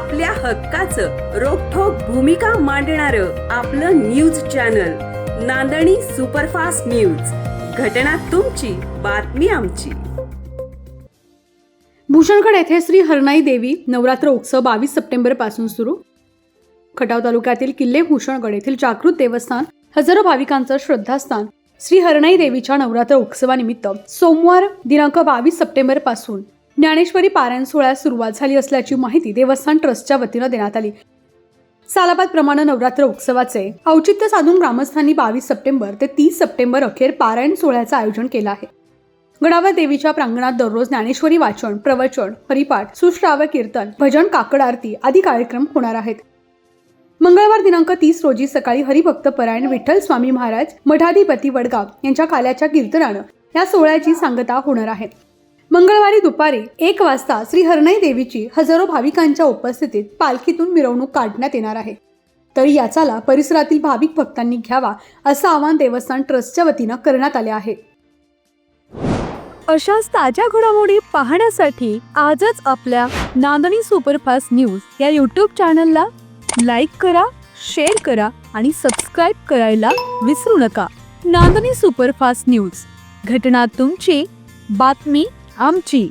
आपल्या हक्काचं रोखोक भूमिका मांडणार आपलं news channel Nandani superfast news. घटना तुमची बातमी आमची. भूषणगड येथे श्री हरणाई देवी नवरात्र उत्सव बावीस सप्टेंबरपासून सुरू. खटाव तालुक्यातील किल्ले भूषणगड येथील जागृत देवस्थान हजारो भाविकांचं श्रद्धास्थान. श्री हरणाई देवीच्या नवरात्र उत्सवानिमित्त सोमवार दिनांक बावीस सप्टेंबरपासून ज्ञानेश्वरी पारायण सोहळ्यास सुरुवात झाली असल्याची माहिती देवस्थान ट्रस्टच्या वतीनं देण्यात आली. सालाबाद प्रमाणे नवरात्र उत्सवाचे औचित्य साधून ग्रामस्थांनी बावीस सप्टेंबर ते तीस सप्टेंबर अखेर पारायण सोहळ्याचं आयोजन केलं आहे. गडावर देवीच्या प्रांगणात दररोज ज्ञानेश्वरी वाचन प्रवचन हरिपाठ सुश्राव्य कीर्तन भजन काकड आरती आदी कार्यक्रम होणार आहेत. मंगळवार दिनांक तीस रोजी सकाळी हरिभक्त परायण विठ्ठल स्वामी महाराज मठाधिपती वडगाव यांच्या काल्याच्या कीर्तनानं या सोहळ्याची सांगता होणार आहे. मंगळवारी दुपारी एक वाजता श्री हरणाई देवीची हजारो भाविकांच्या उपस्थितीत पालखीतून मिरवणूक काढण्यात येणार आहे. तर याचाला परिसरातील भाविक भक्तांनी घ्यावा असं आवाहन देवस्थान ट्रस्टच्या वतीनं करण्यात आले आहे. अशाच ताज्या घडामोडी पाहण्यासाठी आजच आपल्या नांदणी सुपरफास्ट न्यूज या यूट्यूब चॅनलला लाईक करा शेअर करा आणि सबस्क्राईब करायला विसरू नका. Nandani superfast news. घटना तुमची बातमी आमची